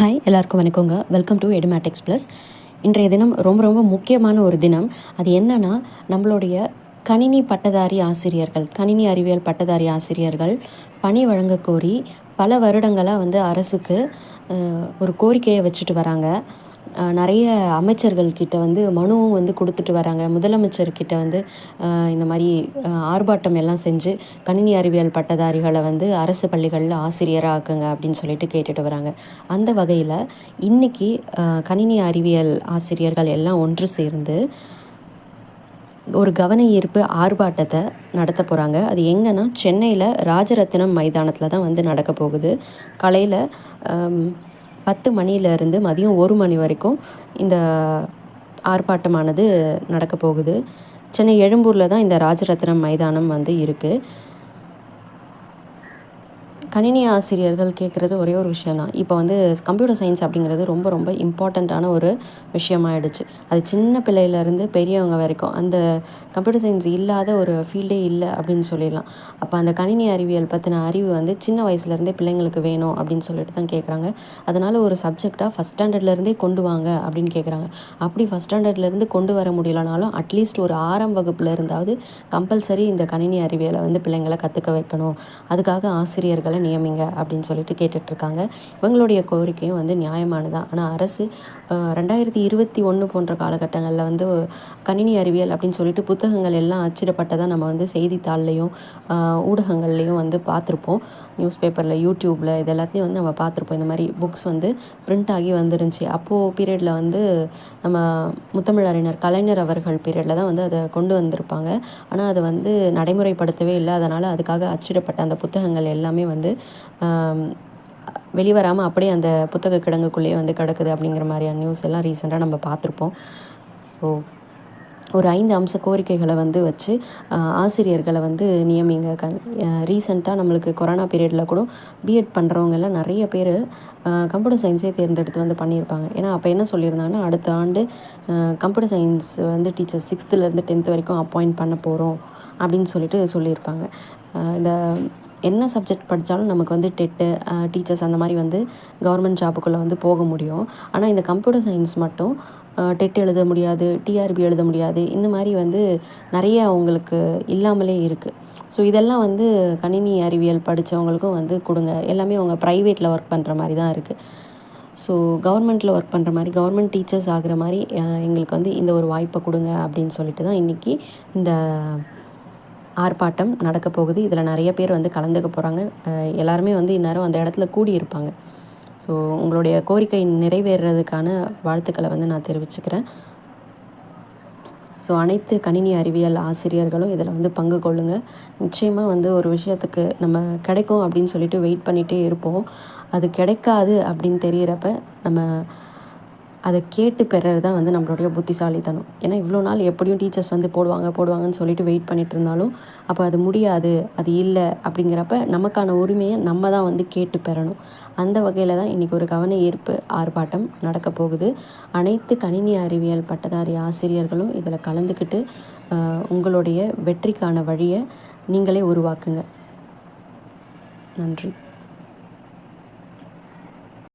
Hi எல்லாருக்கும் வணக்கங்க. Welcome to Edumatics plus இன்றைய தினம் ரொம்ப ரொம்ப முக்கியமான ஒரு தினம். அது என்னன்னா நம்மளுடைய கணினி பட்டதாரி ஆசிரியர்கள் கணினி அறிவியல் பட்டதாரி ஆசிரியர்கள் பணி வழங்க கோரி பல வருடங்களாக வந்து அரசுக்கு ஒரு கோரிக்கையை வச்சுட்டு வராங்க. நிறைய அமைச்சர்கள்கிட்ட வந்து மனுவும் வந்து கொடுத்துட்டு வராங்க. முதலமைச்சர்கிட்ட வந்து இந்த மாதிரி ஆர்ப்பாட்டம் எல்லாம் செஞ்சு கணினி அறிவியல் பட்டதாரிகளை வந்து அரசு பள்ளிகளில் ஆசிரியராக ஆக்குங்க அப்படின்னு சொல்லிட்டு கேட்டுட்டு வராங்க. அந்த வகையில் இன்னைக்கு கணினி அறிவியல் ஆசிரியர்கள் எல்லாம் ஒன்று சேர்ந்து ஒரு கவன ஈர்ப்பு ஆர்ப்பாட்டத்தை நடத்த போகிறாங்க அது எங்கன்னா சென்னையில் ராஜரத்தினம் மைதானத்தில் தான் வந்து நடக்க போகுது. கலையில் பத்து மணியிலேருந்து மதியம் ஒரு மணி வரைக்கும் இந்த ஆர்ப்பாட்டமானது நடக்க போகுது. சென்னை எழும்பூரில் தான் இந்த ராஜரத்னம் மைதானம் வந்து இருக்குது கணினி ஆசிரியர்கள் கேட்குறது ஒரே ஒரு விஷயந்தான் இப்போ வந்து கம்ப்யூட்டர் சயின்ஸ் அப்படிங்கிறது ரொம்ப ரொம்ப இம்பார்ட்டண்ட்டான ஒரு விஷயமாயிடுச்சு. அது சின்ன பிள்ளையிலேருந்து பெரியவங்க வரைக்கும் அந்த கம்ப்யூட்டர் சயின்ஸ் இல்லாத ஒரு ஃபீல்டே இல்லை அப்படின்னு சொல்லிடலாம். அப்போ அந்த கணினி அறிவியல் பற்றின அறிவு வந்து சின்ன வயசுலேருந்தே பிள்ளைங்களுக்கு வேணும் அப்படின்னு சொல்லிட்டு தான் கேட்குறாங்க அதனால் ஒரு சப்ஜெக்டாக ஃபஸ்ட் ஸ்டாண்டர்ட்லேருந்தே கொண்டு வாங்க அப்படின்னு கேட்குறாங்க அப்படி ஃபஸ்ட் ஸ்டாண்டர்ட்லேருந்து கொண்டு வர முடியலனாலும் அட்லீஸ்ட் ஒரு ஆறாம் வகுப்பில் இருந்தாவது கம்பல்சரி இந்த கணினி அறிவியலை வந்து பிள்ளைங்களை கற்றுக்க வைக்கணும். அதுக்காக ஆசிரியர்களை நியமிங்க அப்படின்னு சொல்லிட்டு கேட்டுட்ருக்காங்க. இவங்களுடைய கோரிக்கையும் வந்து நியாயமானதான் ஆனால் அரசு ரெண்டாயிரத்தி இருபத்தி ஒன்று போன்ற காலகட்டங்களில் வந்து கணினி அறிவியல் அப்படின்னு சொல்லிட்டு புத்தகங்கள் எல்லாம் அச்சிடப்பட்டதாக நம்ம வந்து செய்தித்தாள்லையும் ஊடகங்கள்லேயும் வந்து பார்த்துருப்போம். நியூஸ் பேப்பரில் யூடியூப்பில் இது எல்லாத்துலேயும் வந்து நம்ம பார்த்துருப்போம். இந்த மாதிரி புக்ஸ் வந்து பிரிண்ட் ஆகி வந்துருந்துச்சு. அப்போது பீரியடில் வந்து நம்ம முத்தமிழறிஞர் கலைஞர் அவர்கள் பீரியடில் தான் வந்து அதை கொண்டு வந்திருப்பாங்க. ஆனால் அதை வந்து நடைமுறைப்படுத்தவே இல்லை. அதனால் அதுக்காக அச்சிடப்பட்ட அந்த புத்தகங்கள் எல்லாமே வந்து வெளிவராமல் அப்படியே அந்த புத்தக கிடங்குக்குள்ளேயே வந்து கிடக்குது அப்படிங்கிற மாதிரியான நியூஸ் எல்லாம் ரீசெண்டாக நம்ம பார்த்துருப்போம். ஸோ ஒரு ஐந்து அம்ச கோரிக்கைகளை வந்து வச்சு ஆசிரியர்களை வந்து நியமிங்க. கண் ரீசெண்டாக நம்மளுக்கு கொரோனா பீரியடில் கூட பிஎட் பண்ணுறவங்க எல்லாம் நிறைய பேர் கம்ப்யூட்டர் சயின்ஸே தேர்ந்தெடுத்து வந்து பண்ணியிருப்பாங்க. ஏன்னா அப்போ என்ன சொல்லியிருந்தாங்கன்னா அடுத்த ஆண்டு கம்ப்யூட்டர் சயின்ஸ் வந்து டீச்சர் சிக்ஸ்த்துலேருந்து டென்த் வரைக்கும் அப்பாயிண்ட் பண்ண போகிறோம் அப்படின்னு சொல்லிட்டு சொல்லியிருப்பாங்க. இந்த என்ன சப்ஜெக்ட் படித்தாலும் நமக்கு வந்து டெட்டு டீச்சர்ஸ் அந்த மாதிரி வந்து கவர்மெண்ட் ஜாபுக்குள்ளே வந்து போக முடியும். ஆனால் இந்த கம்ப்யூட்டர் சயின்ஸ் மட்டும் டெட் எழுத முடியாது டிஆர்பி எழுத முடியாது. இந்த மாதிரி வந்து நிறைய அவங்களுக்கு இல்லாமலே இருக்குது ஸோ இதெல்லாம் வந்து கணினி அறிவியல் படித்தவங்களுக்கும் வந்து கொடுங்க. எல்லாமே அவங்க ப்ரைவேட்டில் ஒர்க் பண்ணுற மாதிரி தான் இருக்குது ஸோ கவர்மெண்ட்டில் ஒர்க் பண்ணுற மாதிரி கவர்மெண்ட் டீச்சர்ஸ் ஆகுற மாதிரி எங்களுக்கு வந்து இந்த ஒரு வாய்ப்பை கொடுங்க அப்படின்னு சொல்லிட்டு தான் இன்றைக்கி இந்த ஆர்ப்பாட்டம் நடக்க போகுது. இதில் நிறைய பேர் வந்து கலந்துக்க போகிறாங்க எல்லாருமே வந்து இந்நேரம் அந்த இடத்துல கூடி இருப்பாங்க ஸோ உங்களுடைய கோரிக்கை நிறைவேறுறதுக்கான வாழ்த்துக்களை வந்து நான் தெரிவிச்சுக்கிறேன். ஸோ அனைத்து கணினி அறிவியல் ஆசிரியர்களும் இதில் வந்து பங்கு கொள்ளுங்க. நிச்சயமாக வந்து ஒரு விஷயத்துக்கு நம்ம கிடைக்கும் அப்படின்னு சொல்லிட்டு வெயிட் பண்ணிகிட்டே இருப்போம். அது கிடைக்காது அப்படின்னு தெரிகிறப்ப நம்ம அதை கேட்டு பெறது தான் வந்து நம்மளுடைய புத்திசாலித்தனம். ஏன்னா இவ்வளோ நாள் எப்படியும் டீச்சர்ஸ் வந்து போடுவாங்க போடுவாங்கன்னு சொல்லிட்டு வெயிட் பண்ணிட்டு இருந்தாலும் அப்போ அது முடியாது அது இல்லை அப்படிங்கிறப்ப நமக்கான உரிமையை நம்ம தான் வந்து கேட்டு பெறணும். அந்த வகையில் தான் இன்றைக்கி ஒரு கவன ஈர்ப்பு ஆர்ப்பாட்டம் நடக்க போகுது. அனைத்து கணினி அறிவியல் பட்டதாரி ஆசிரியர்களும் இதில் கலந்துக்கிட்டு உங்களுடைய வெற்றிக்கான வழியை நீங்களே உருவாக்குங்க. நன்றி.